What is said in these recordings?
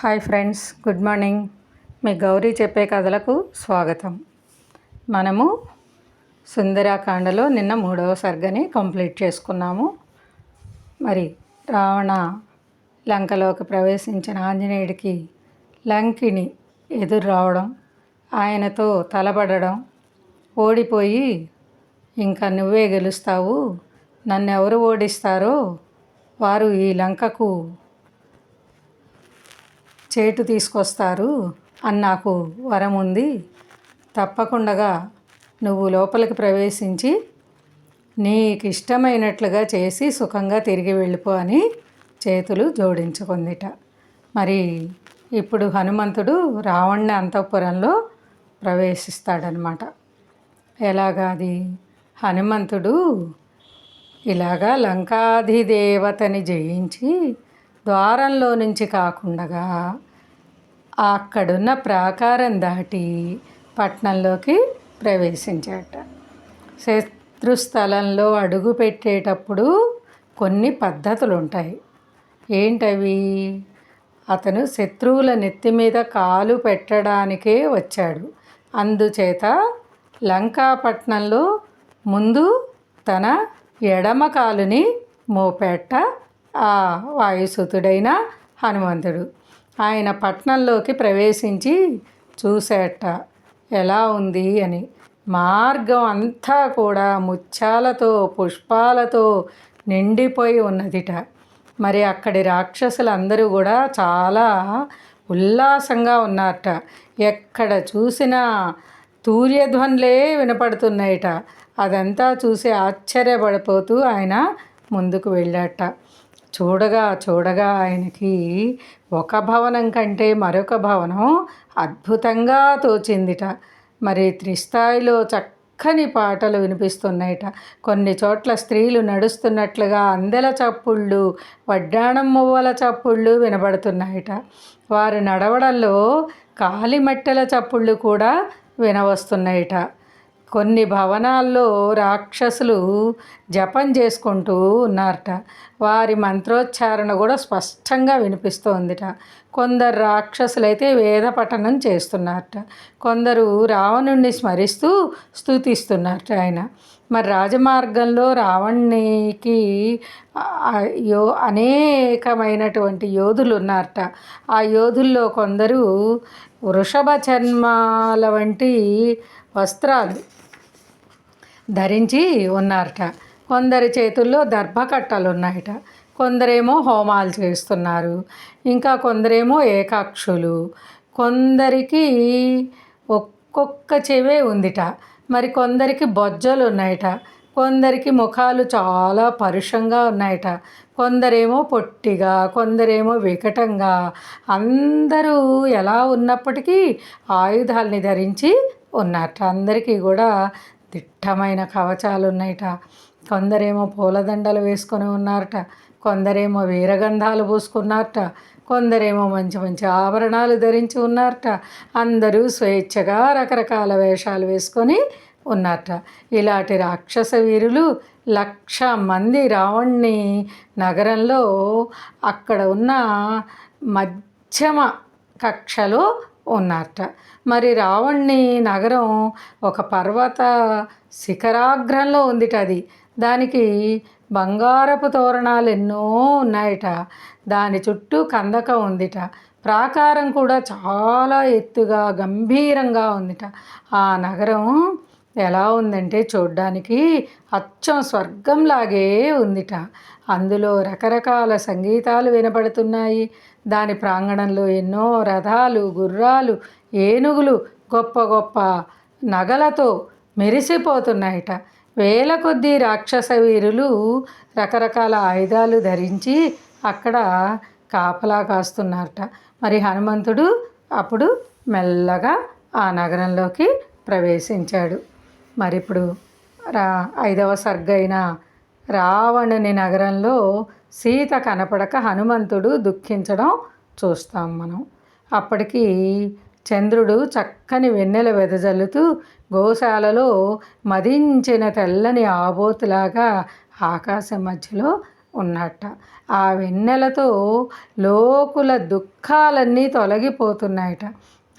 Hi friends good morning. మీ గౌరీ చెప్పే కథలకు స్వాగతం. మనము సుందరాకాండలో నిన్న మూడవ సర్గని కంప్లీట్ చేసుకున్నాము. మరి రావణ లంకలోకి ప్రవేశించిన ఆంజనేయుడికి లంకిని ఎదురు రావడం ఆయనతో తలబడడం ఓడిపోయి ఇంకా నువ్వే గెలుస్తావు నన్ను ఎవరు ఓడిస్తారో వారు ఈ లంకకు చేటు తీసుకొస్తారు అని నాకు వరం ఉంది. తప్పకుండా నువ్వు లోపలికి ప్రవేశించి నీకు ఇష్టమైనట్లుగా చేసి సుఖంగా తిరిగి వెళ్ళిపో అని చేతులు జోడించుకుందిట. మరి ఇప్పుడు హనుమంతుడు రావణ్ణి అంతఃపురంలో ప్రవేశిస్తాడనమాట. ఎలాగా అది? హనుమంతుడు ఇలాగా లంకాధిదేవతని జయించి ద్వారంలో నుంచి కాకుండా అక్కడున్న ప్రాకారం దాటి పట్నంలోకి ప్రవేశించాట. శత్రుస్థలంలో అడుగు పెట్టేటప్పుడు కొన్ని పద్ధతులు ఉంటాయి ఏంటవి? అతను శత్రువుల నెత్తి మీద కాలు పెట్టడానికే వచ్చాడు. అందుచేత లంకాపట్నంలో ముందు తన ఎడమ కాలుని మోపెట్ట వాయుసుతుడైన హనుమంతుడు. ఆయన పట్నంలోకి ప్రవేశించి చూసేట ఎలా ఉంది అని. మార్గం అంతా కూడా ముత్యాలతో పుష్పాలతో నిండిపోయి ఉన్నదిట. మరి అక్కడి రాక్షసులందరూ కూడా చాలా ఉల్లాసంగా ఉన్నారట. ఎక్కడ చూసినా తూర్యధ్వనులే వినపడుతున్నాయట. అదంతా చూసి ఆశ్చర్యపడిపోతూ ఆయన ముందుకు వెళ్ళాట చూడగా చూడగా ఆయనకి ఒక భవనం కంటే మరొక భవనం అద్భుతంగా తోచిందిట. మరి త్రిస్థాయిలో చక్కని పాటలు వినిపిస్తున్నాయిట. కొన్ని చోట్ల స్త్రీలు నడుస్తున్నట్లుగా అందెల చప్పుళ్ళు వడ్డాణం మువ్వల చప్పుళ్ళు వినబడుతున్నాయిట. వారు నడవడంలో కాలిమట్టెల చప్పుళ్ళు కూడా వినవస్తున్నాయిట. కొన్ని భవనాల్లో రాక్షసులు జపం చేసుకుంటూ ఉన్నారట. వారి మంత్రోచ్చారణ కూడా స్పష్టంగా వినిపిస్తోందిట. కొందరు రాక్షసులైతే వేద పఠనం చేస్తున్నారట. కొందరు రావణుణ్ణి స్మరిస్తూ స్థుతిస్తున్నారట ఆయన. మరి రాజమార్గంలో రావణ్ణికి యో అనేకమైనటువంటి యోధులు ఉన్నారట. ఆ యోధుల్లో కొందరు వృషభ చర్మాల వంటి వస్త్రాలు ధరించి ఉన్నారట. కొందరి చేతుల్లో దర్భకట్టలు ఉన్నాయట కొందరేమో హోమాలు చేస్తున్నారు. ఇంకా కొందరేమో ఏకాక్షులు. కొందరికి ఒక్కొక్క చెవే ఉందిట. మరి కొందరికి బొజ్జలు ఉన్నాయట. కొందరికి ముఖాలు చాలా పరుషంగా ఉన్నాయట. కొందరేమో పొట్టిగా కొందరేమో వికటంగా. అందరూ ఎలా ఉన్నప్పటికీ ఆయుధాలని ధరించి ఉన్నారట. అందరికీ కూడా దిట్టమైన కవచాలు ఉన్నాయట కొందరేమో పూలదండలు వేసుకొని ఉన్నారట. కొందరేమో వీరగంధాలు పూసుకున్నారట. కొందరేమో మంచి మంచి ఆభరణాలు ధరించి ఉన్నారట. అందరూ స్వేచ్ఛగా రకరకాల వేషాలు వేసుకొని ఉన్నారట. ఇలాంటి రాక్షస వీరులు లక్ష మంది రావణ్ణి నగరంలో అక్కడ ఉన్న మధ్యమ కక్షలో ఉన్నారట మరి రావణ్ణి నగరం ఒక పర్వత శిఖరాగ్రంలో ఉందిట అది. దానికి బంగారపు తోరణాలు ఎన్నో ఉన్నాయట. దాని చుట్టూ కందకం ఉందిట. ప్రాకారం కూడా చాలా ఎత్తుగా గంభీరంగా ఉందిట. ఆ నగరం ఎలా ఉందంటే చూడ్డానికి అచ్చం స్వర్గంలాగే ఉందిట. అందులో రకరకాల సంగీతాలు వినపడుతున్నాయి. దాని ప్రాంగణంలో ఎన్నో రథాలు గుర్రాలు ఏనుగులు గొప్ప గొప్ప నగలతో మెరిసిపోతున్నాయట. వేల కొద్దీ రాక్షస వీరులు రకరకాల ఆయుధాలు ధరించి అక్కడ కాపలా కాస్తున్నారట. మరి హనుమంతుడు అప్పుడు మెల్లగా ఆ నగరంలోకి ప్రవేశించాడు. మరి ఇప్పుడు రా ఐదవ సర్గైన రావణుని నగరంలో సీత కనపడక హనుమంతుడు దుఃఖించడం చూస్తాం మనం. అప్పటికి చంద్రుడు చక్కని వెన్నెల వెదజల్లుతూ గోశాలలో మదించిన తెల్లని ఆబోతులాగా ఆకాశం మధ్యలో ఉన్నట్ట. ఆ వెన్నెలతో లోకుల దుఃఖాలన్నీ తొలగిపోతున్నాయట.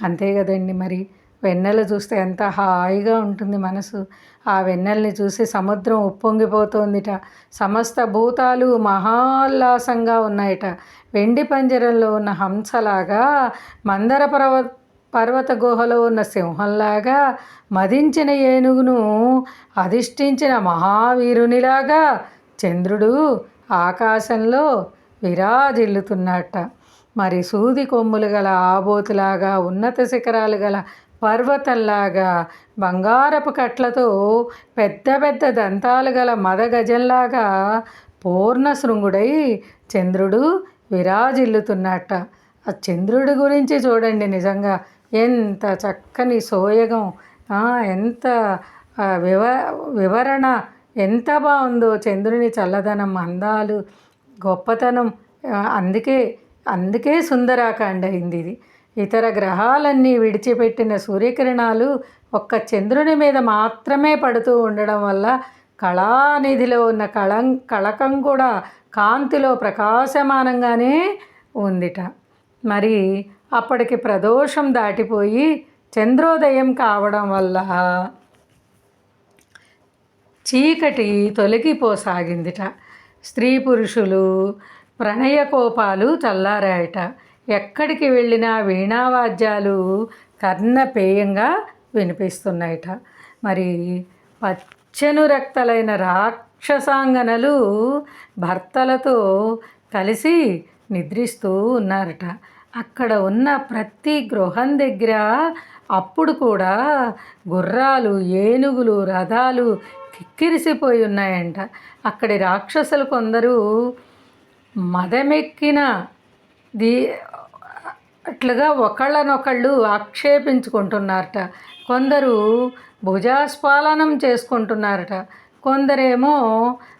అంతే కదండి మరి. వెన్నెలు చూస్తే ఎంత హాయిగా ఉంటుంది మనసు. ఆ వెన్నెల్ని చూసి సముద్రం ఉప్పొంగిపోతోందిట. సమస్త భూతాలు మహాల్లాసంగా ఉన్నాయట. వెండి పంజరంలో ఉన్న హంసలాగా మందర పర్వ పర్వత గుహలో ఉన్న సింహంలాగా మదించిన ఏనుగును అధిష్ఠించిన మహావీరునిలాగా చంద్రుడు ఆకాశంలో విరాజిల్లుతున్నట్ట. మరి సూది కొమ్ములు గల ఆబోతులాగా ఉన్నత శిఖరాలు గల పర్వతంలాగా బంగారపు కట్లతో పెద్ద పెద్ద దంతాలు గల మదగజంలాగా పూర్ణ శృంగుడై చంద్రుడు విరాజిల్లుతున్నట్ట. ఆ చంద్రుడి గురించి చూడండి నిజంగా. ఎంత చక్కని సోయగం. ఎంత వివ వివరణ. ఎంత బాగుందో చంద్రుని చల్లదనం అందాలు గొప్పతనం. అందుకే అందుకే సుందరాకాండ అయింది ఇది. ఇతర గ్రహాలన్నీ విడిచిపెట్టిన సూర్యకిరణాలు ఒక్క చంద్రుని మీద మాత్రమే పడుతూ ఉండడం వల్ల కళానిధిలో ఉన్న కళం కళకం కూడా కాంతిలో ప్రకాశమానంగానే ఉందిట. మరి అప్పటికి ప్రదోషం దాటిపోయి చంద్రోదయం కావడం వల్ల చీకటి తొలగిపోసాగిందిట. స్త్రీ పురుషులు ప్రణయ కోపాలు చల్లారాయట. ఎక్కడికి వెళ్ళినా వీణావాద్యాలు కర్ణపేయంగా వినిపిస్తున్నాయట. మరి పచ్చను రక్తలైన రాక్షసాంగనలు భర్తలతో కలిసి నిద్రిస్తూ ఉన్నారట. అక్కడ ఉన్న ప్రతి గృహం దగ్గర అప్పుడు కూడా గుర్రాలు ఏనుగులు రథాలు కిక్కిరిసిపోయి ఉన్నాయంట. అక్కడి రాక్షసులు కొందరు మదమెక్కిన దీ అట్లుగా ఒకళ్ళనొకళ్ళు ఆక్షేపించుకుంటున్నారట. కొందరు భుజాస్పాలనం చేసుకుంటున్నారట. కొందరేమో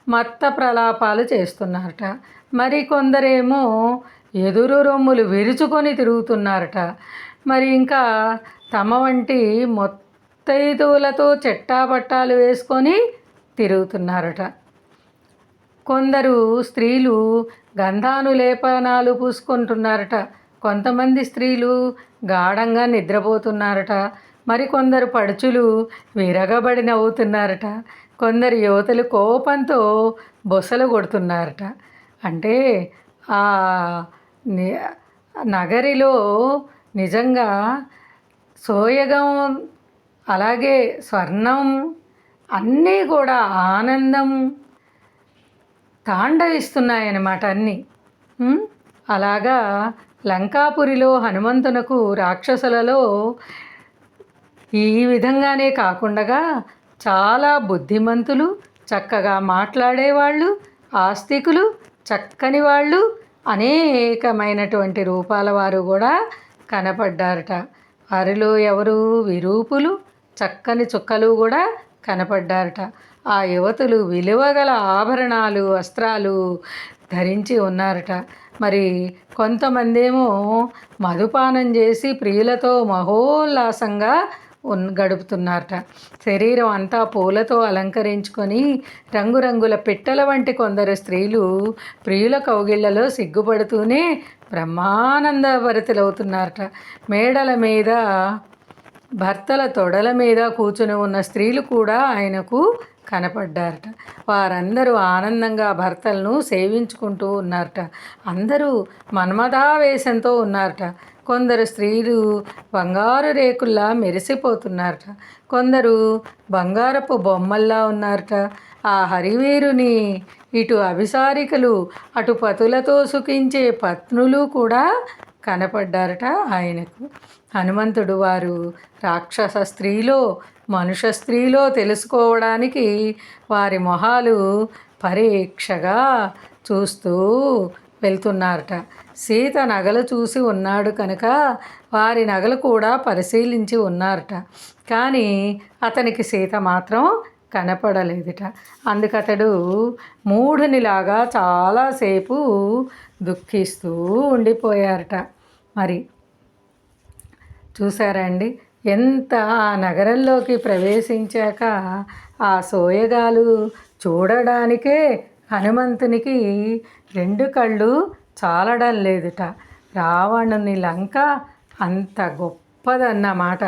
మత్త ప్రలాపాలు చేస్తున్నారట. మరి కొందరేమో ఎదురు రొమ్ములు విరుచుకొని తిరుగుతున్నారట. మరి ఇంకా తమ వంటి మొత్తైదువులతో చెట్టాపట్టాలు వేసుకొని తిరుగుతున్నారట. కొందరు స్త్రీలు గంధానులేపనాలు పూసుకుంటున్నారట. కొంతమంది స్త్రీలు గాఢంగా నిద్రపోతున్నారట. మరికొందరు పడుచులు విరగబడి నవ్వుతున్నారట. కొందరు యువతలు కోపంతో బొసలు కొడుతున్నారట. అంటే ఆ నగరిలో నిజంగా సోయగం అలాగే స్వర్ణం అన్నీ కూడా ఆనందం తాండవిస్తున్నాయన్నమాట అన్నీ. అలాగా లంకాపురిలో హనుమంతునకు రాక్షసులలో ఈ విధంగానే కాకుండా చాలా బుద్ధిమంతులు చక్కగా మాట్లాడేవాళ్ళు ఆస్తికులు చక్కని వాళ్ళు అనేకమైనటువంటి రూపాల వారు కూడా కనపడ్డారట. వారిలో ఎవరు విరూపులు చక్కని చుక్కలు కూడా కనపడ్డారట. ఆ యువతులు విలువగల ఆభరణాలు వస్త్రాలు ధరించి ఉన్నారట. మరి కొంతమందేమో మధుపానం చేసి ప్రియులతో మహోల్లాసంగా ఉన్ గడుపుతున్నారట. శరీరం అంతా పూలతో అలంకరించుకొని రంగురంగుల పిట్టల వంటి కొందరు స్త్రీలు ప్రియుల కౌగిళ్ళలో సిగ్గుపడుతూనే బ్రహ్మానంద భరితులవుతున్నారట మేడల మీద భర్తల తొడల మీద కూర్చుని ఉన్న స్త్రీలు కూడా ఆయనకు కనపడ్డారట. వారందరూ ఆనందంగా భర్తలను సేవించుకుంటూ ఉన్నారట. అందరూ మన్మథావేశంతో ఉన్నారట. కొందరు స్త్రీలు బంగారు రేకుల్లా మెరిసిపోతున్నారట. కొందరు బంగారపు బొమ్మల్లా ఉన్నారట. ఆ హరివీరుని ఇటు అభిసారికలు అటు పతులతో సుఖించే పత్నులు కూడా కనపడ్డారట ఆయనకు. హనుమంతుడు వారు రాక్షస స్త్రీలో మనుష స్త్రీలో తెలుసుకోవడానికి వారి మొహాలు పరీక్షగా చూస్తూ వెళ్తున్నారట. సీత నగలు చూసి ఉన్నాడు కనుక వారి నగలు కూడా పరిశీలించి ఉన్నారట. కానీ అతనికి సీత మాత్రం కనపడలేదుట. అందుకతడు మూఢునిలాగా చాలాసేపు దుఃఖిస్తూ ఉండిపోయారట. మరి చూసారండి ఎంత ఆ నగరంలోకి ప్రవేశించాక ఆ సోయగాలు చూడడానికే హనుమంతునికి రెండు కళ్ళు చాలడం లేదుట. రావణుని లంక అంత గొప్పదన్నమాట.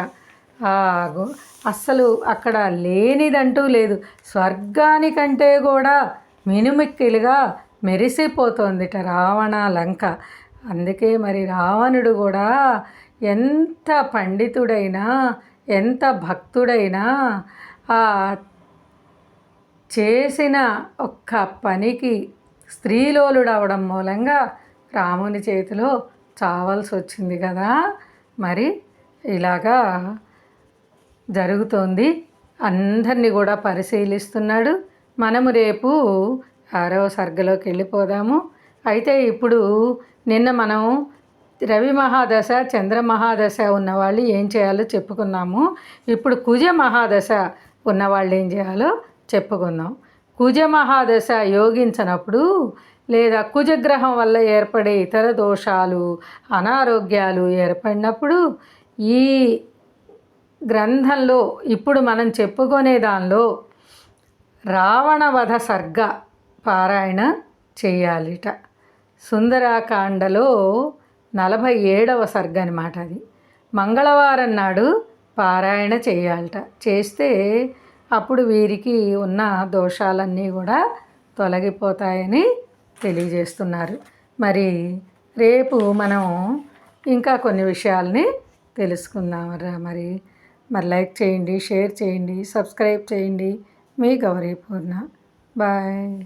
అస్సలు అక్కడ లేనిదంటూ లేదు. స్వర్గానికంటే కూడా మినుమిక్కిలుగా మెరిసిపోతోందిట రావణ లంక. అందుకే మరి రావణుడు కూడా ఎంత పండితుడైనా ఎంత భక్తుడైనా ఆ చేసిన ఒక్క పనికి స్త్రీలోలుడవడం మూలంగా రాముని చేతిలో చావాల్సి వచ్చింది కదా మరి ఇలాగా జరుగుతోంది. అందరినీ కూడా పరిశీలిస్తున్నాడు. మనము రేపు ఆరవ సర్గలోకి వెళ్ళిపోదాము అయితే ఇప్పుడు నిన్న మనం రవి మహాదశ చంద్ర మహాదశ ఉన్నవాళ్ళు ఏం చేయాలో చెప్పుకున్నాము. ఇప్పుడు కుజ మహాదశ ఉన్నవాళ్ళు ఏం చేయాలో చెప్పుకుందాం. కుజ మహాదశ యోగించినప్పుడు లేదా కుజగ్రహం వల్ల ఏర్పడే ఇతర దోషాలు అనారోగ్యాలు ఏర్పడినప్పుడు ఈ గ్రంథంలో ఇప్పుడు మనం చెప్పుకునే దానిలో రావణవధ సర్గ పారాయణ చేయాలిట. సుందరాకాండలో నలభై ఏడవ సర్గ అనమాట అది. మంగళవారం నాడు పారాయణ చేయాలట. చేస్తే అప్పుడు వీరికి ఉన్న దోషాలన్నీ కూడా తొలగిపోతాయని తెలియజేస్తున్నారు. మరి రేపు మనం ఇంకా కొన్ని విషయాల్ని తెలుసుకుందామరా మరి. మరి లైక్ చేయండి షేర్ చేయండి సబ్స్క్రైబ్ చేయండి. మీ గౌరీ పూర్ణ. బాయ్.